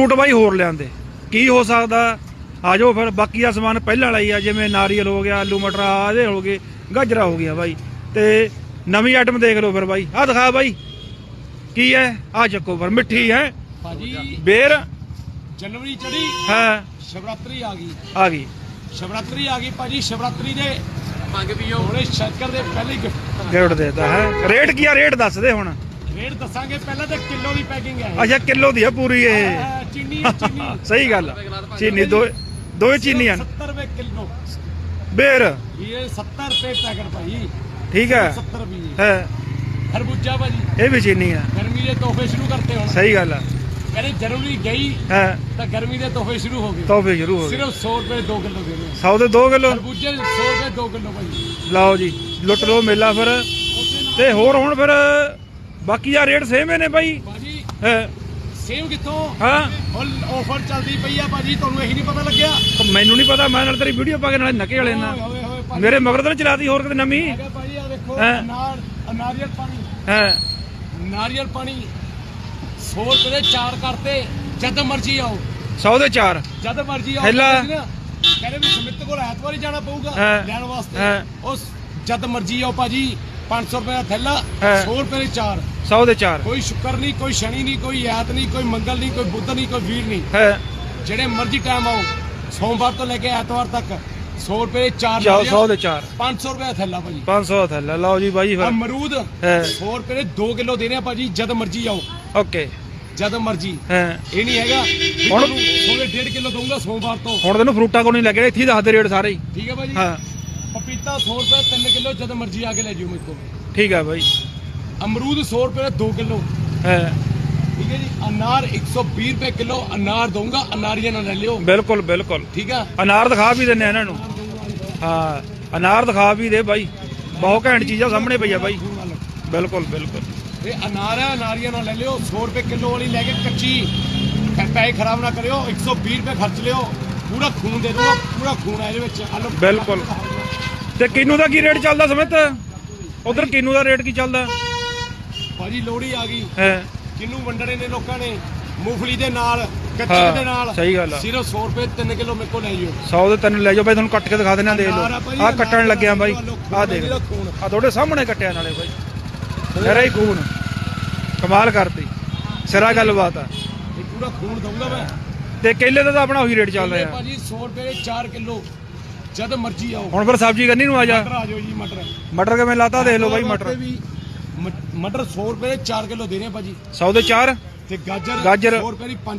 Fruit ਬਾਈ ਹੋਰ ਲਿਆਂਦੇ। ਕੀ ਹੋ ਸਕਦਾ? ਆ ਜਾਓ ਫਿਰ ਬਾਕੀ ਦਾ ਸਮਾਨ ਪਹਿਲਾਂ ਵਾਲਾ ਹੀ ਆ ਜਿਵੇਂ ਨਾਰੀਅਲ ਹੋ ਗਿਆ ਆਲੂ ਮਟਰ ਆ ਇਹਦੇ ਹੋ ਗਏ ਗਾਜਰਾ ਹੋ ਗਿਆ ਬਾਈ। ਤੇ ਨਵੀਂ ਆਈਟਮ ਦੇਖ ਲਓ ਫਿਰ ਬਾਈ। ਆ ਦਿਖਾ ਬਾਈ। ਕੀ ਹੈ? ਆ ਚੱਕੋ ਫਿਰ ਮਿੱਠੀ ਹੈ। ਭਾਜੀ ਬੇਰ। ਜਨਵਰੀ ਚੜੀ ਹੈ। ਸ਼ਿਵਰਾਤਰੀ ਆ ਗਈ। ਆ ਗਈ। ਸ਼ਿਵਰਾਤਰੀ ਆ ਗਈ ਭਾਜੀ ਸ਼ਿਵਰਾਤਰੀ ਦੇ ਮੰਗ ਪੀਓ ਹੁਣੇ ਸ਼ੱਕਰ ਦੇ ਪਹਿਲੇ ਗਿਫਟ ਗਿਫਟ ਦੇਤਾ ਹੈ? ਰੇਟ ਕੀ ਆ? ਰੇਟ ਦੱਸ ਦੇ ਹੁਣ। ਰੇਟ ਦੱਸਾਂਗੇ ਪਹਿਲਾਂ ਤਾਂ ਕਿਲੋ ਦੀ ਪੈਕਿੰਗ ਹੈ ਅੱਛਾ ਕਿਲੋ ਦੀ ਆ ਪੂਰੀ ਇਹ। ਚੀਨੀ ਚੀਨੀ। ਸਹੀ ਗੱਲ ਆ। ਚੀਨੀ ਦੋ ਦੋਏ ਚੀਨੀਆਂ ਨੇ। 70 ਰੁਪਏ ਕਿਲੋ। ਬੇਰ। ਇਹ 70 ਰੁਪਏ ਪੈਕਟ ਭਾਜੀ ਠੀਕ ਹੈ। 70 ਰੁਪਏ ਹੈ। ਖਰਬੂਜਾ ਭਾਜੀ। ਇਹ ਵੀ ਚੀਨੀ ਆ। ਗਰਮੀ ਦੇ ਤੋਹਫੇ ਸ਼ੁਰੂ ਕਰਤੇ ਹੁਣ। ਸਹੀ ਗੱਲ ਆ। ਕਹਿੰਦੇ ਜਨਵਰੀ ਗਈ ਹੈ। ਤਾਂ ਗਰਮੀ ਦੇ ਤੋਹਫੇ ਸ਼ੁਰੂ ਹੋ ਗਏ। ਤੋਹਫੇ ਸ਼ੁਰੂ ਹੋ ਗਏ। ਸਿਰਫ 100 ਰੁਪਏ 2 ਕਿਲੋ ਦੇ ਰਹੇ ਸੌ ਦੇ 2 ਕਿਲੋ? ਖਰਬੂਜੇ 100 ਰੁਪਏ 2 ਕਿਲੋ ਭਾਜੀ ਲਓ ਜੀ ਲੁੱਟ ਲਓ ਮੇਲਾ ਫਿਰ। ਤੇ ਹੋਰ ਹੁਣ ਫਿਰ ਬਾਕੀ ਆ ਰੇਟ ਸੇਮ ਹੀ ਨੇ ਬਾਈ ਭਾਜੀ ਹੈ। ਸੇਮ ਕਿੱਥੋਂ? ਹਾਂ। ਹੁਣ ਆਫਰ ਚੱਲਦੀ ਪਈ ਆ ਭਾਜੀ ਤੁਹਾਨੂੰ ਇਹੀ ਨਹੀਂ ਪਤਾ ਲੱਗਿਆ। ਮੈਨੂੰ ਨਹੀਂ ਪਤਾ ਮੈਂ ਨਾਲ ਤੇਰੀ ਵੀਡੀਓ ਪਾ ਕੇ ਨਾਲੇ ਨਕੇ ਵਾਲੇ ਨਾਲ। ਮੇਰੇ ਮਗਰ ਤਾਂ ਚਲਾਤੀ ਹੋਰ ਕਿਤੇ ਨਵੀਂ। ਹੈਗਾ ਭਾਜੀ ਆ ਦੇਖੋ ਹੈਂ? ਅਨਾਰ ਨਾਰੀਅਲ ਪਾਣੀ। ਹੈ। ਨਾਰੀਅਲ ਪਾਣੀ 100 ਰੁਪਏ ਦੇ ਚਾਰ ਕਰਤੇ ਜਦ ਮਰਜ਼ੀ ਆਓ। 100 ਦੇ 4 ਜਦ ਮਰਜ਼ੀ ਆਓ? ਕਹਿੰਦੇ ਵੀ ਸਮਿਤ ਕੋਲ ਐਤਵਾਰ ਜਾਣਾ ਪਊਗਾ? ਲੈਣ ਵਾਸਤੇ? ਉਸ ਜਦ ਮਰਜ਼ੀ ਆਓ ਭਾਜੀ। 500 ਰੁਪਏ ਦਾ ਥੈਲਾ ਹੈਂ? 100 ਰੁਪਏ ਦੇ ਚਾਰ। 100 ਦੇ 4 ਕੋਈ ਸ਼ੁੱਕਰ ਨਹੀਂ ਕੋਈ ਸ਼ਨੀ ਨਹੀਂ ਕੋਈ ਐਤ ਨਹੀਂ ਕੋਈ ਮੰਗਲ ਨਹੀਂ ਕੋਈ ਬੁੱਧ ਨਹੀਂ ਕੋਈ ਵੀਰ ਨਹੀਂ। ਹੈ। ਜਿਹੜੇ ਮਰਜ਼ੀ ਟਾਈਮ ਆਓ ਸੋਮਵਾਰ ਤੋਂ ਲੈ ਕੇ ਐਤਵਾਰ ਤੱਕ 100 ਰੁਪਏ ਦੇ ਚਾਰ ਜਾਓ ਨਾਰੀਅਲ, 100 ਦੇ 4 500 ਰੁਪਏ ਦਾ ਥੈਲਾ ਭਾਜੀ। 500 ਦਾ ਥੈਲਾ ਲਓ ਜੀ ਬਾਈ ਫਿਰ। ਅਮਰੂਦ ਹੈ। 100 ਰੁਪਏ ਦੇ 2 ਕਿਲੋ ਦੇਣੇ ਆ ਭਾਜੀ ਜਦ ਮਰਜ਼ੀ ਆਓ। ਓਕੇ। ਜਦ ਮਰਜ਼ੀ। ਹੈ। ਇਹ ਨਹੀਂ ਹੈਗਾ ਵੀ ਹੁਣ- ਤੁਹਾਨੂੰ ਸੋਲੇ 1.5 ਕਿਲੋ ਦਊਂਗਾ ਸੋਮਵਾਰ ਤੋਂ। ਹੁਣ ਤੈਨੂੰ ਫਰੂਟਾਂ ਕੋ ਨਹੀਂ ਲੱਗਿਆ ਇੱਥੇ ਹੀ ਦੱਸਦੇ ਰੇਟ ਸਾਰੇ ਹੀ। ਠੀਕ ਹੈ ਭਾਜੀ। ਹਾਂ। ਪਪੀਤਾ 100 ਰੁਪਏ 3 ਕਿਲੋ ਜਦ ਮਰਜ਼ੀ ਆ ਕੇ ਲੈ ਜਿਓ ਮੇਰੇ ਕੋਲ। ਠੀਕ ਹੈ ਬਾਈ। ਅਮਰੂਦ 100 ਰੁਪਏ ਦੇ 2 ਕਿਲੋ। ਹੈ। ਠੀਕ ਹੈ ਜੀ? ਅਨਾਰ 120 ਰੁਪਏ ਕਿਲੋ ਅਨਾਰ ਦਊਂਗਾ ਅਨਾਰੀਆਂ ਨਾਲ ਲੈ ਲਿਓ। ਬਿਲਕੁਲ ਬਿਲਕੁਲ। ਠੀਕ ਆ? ਅਨਾਰ ਦਿਖਾ ਵੀ ਦਿੰਨੇ ਆ ਇਹਨਾਂ ਨੂੰ। ਹਾਂ ਅਨਾਰ ਦਿਖਾ ਵੀ ਦੇ ਬਾਈ। ਬਹੁਤ ਘੈਂਟ ਚੀਜ਼ਾਂ ਸਾਹਮਣੇ ਪਈ ਆ ਬਾਈ। ਬਿਲਕੁਲ ਬਿਲਕੁਲ। ਇਹ ਅਨਾਰ ਹੈ ਅਨਾਰੀਆਂ ਨਾਲ ਲੈ ਲਿਓ 100 ਰੁਪਏ ਕਿਲੋ ਵਾਲੀ ਲੈ ਕੇ ਕੱਚੀ। ਪੈਸੇ ਖਰਾਬ ਨਾ ਕਰਿਓ 120 ਰੁਪਏ ਖਰਚ ਲਿਓ। ਪੂਰਾ ਖੂਨ ਦੇ ਦਿਓ ਪੂਰਾ ਖੂਨ ਹੈ ਇਹਦੇ ਵਿੱਚ। ਆ ਲਓ। ਬਿਲਕੁਲ। ਤੇ ਕਿੰਨੂ ਦਾ ਕੀ ਰੇਟ ਚੱਲਦਾ ਸਮਿਤ? ਉਧਰ ਕਿੰਨੂ ਦਾ ਰੇਟ ਕੀ ਚੱਲਦਾ? ਭਾਜੀ ਲੋਹੜੀ ਆ ਗਈ। ਹੈ। ਕਿੰਨੂੰ ਵੰਡਣੇ ਨੇ ਲੋਕਾਂ ਨੇ? ਮੂੰਗਫਲੀ ਦੇ ਨਾਲ ਕੱਚੇ ਦੇ ਨਾਲ। ਸਹੀ ਗੱਲ ਆ। ਸਿਰਫ 100 ਰੁਪਏ 3 ਕਿਲੋ ਮੇਰੇ ਕੋਲ ਲੈ ਜਿਓ। 100 ਦੇ ਤਿੰਨ ਲੈ ਜਾਓ ਬਾਈ ਤੁਹਾਨੂੰ ਕੱਟ ਕੇ ਦਿਖਾ ਦਿੰਦੇ ਆ ਦੇਖ ਆ ਲਓ ਆ ਕੱਟਣ ਲੱਗਿਆ ਬਾਈ। ਆ ਦੇਖ। ਆ ਤੁਹਾਡੇ ਸਾਹਮਣੇ ਕੱਟਿਆ ਨਾਲੇ ਬਾਈ। ਮੇਰਾ ਹੀ ਖੂਨ। ਕਮਾਲ ਕਰਤੀ। ਸਿਰਾ ਗੱਲਬਾਤ ਆ। ਇਹ ਪੂਰਾ ਖੂਨ ਦਊਂਗਾ ਮੈਂ। ਤੇ ਕੇਲੇ ਦਾ ਤਾਂ ਆਪਣਾ ਉਹੀ ਰੇਟ ਚੱਲ ਕੇਲੇ ਰਿਹਾ ਭਾਜੀ 100 ਰੁਪਏ ਦੇ 4 ਕਿਲੋ। ਜਦ ਮਰਜ਼ੀ ਆਓ। ਹੁਣ ਫਿਰ ਸਬਜ਼ੀ ਕਰਨੀ ਨੂੰ ਆ ਜਾ। ਮਟਰ ਆ ਜਾਓ ਜੀ ਮਟਰ। ਮਟਰ ਕਿਵੇਂ ਲਾਤਾ? ਦੇਖ ਲਓ ਬਾਈ ਮਟਰ ਵੀ ਮ- ਮਟਰ 100 ਰੁਪਏ ਦੇ 4 ਕਿਲੋ ਦੇ ਰਹੇ ਆ ਭਾਜੀ। 100 ਦੇ 4 ਤੇ ਗਾਜਰ ਗਾਜਰ। 100 ਰੁਪਏ ਦੀ 5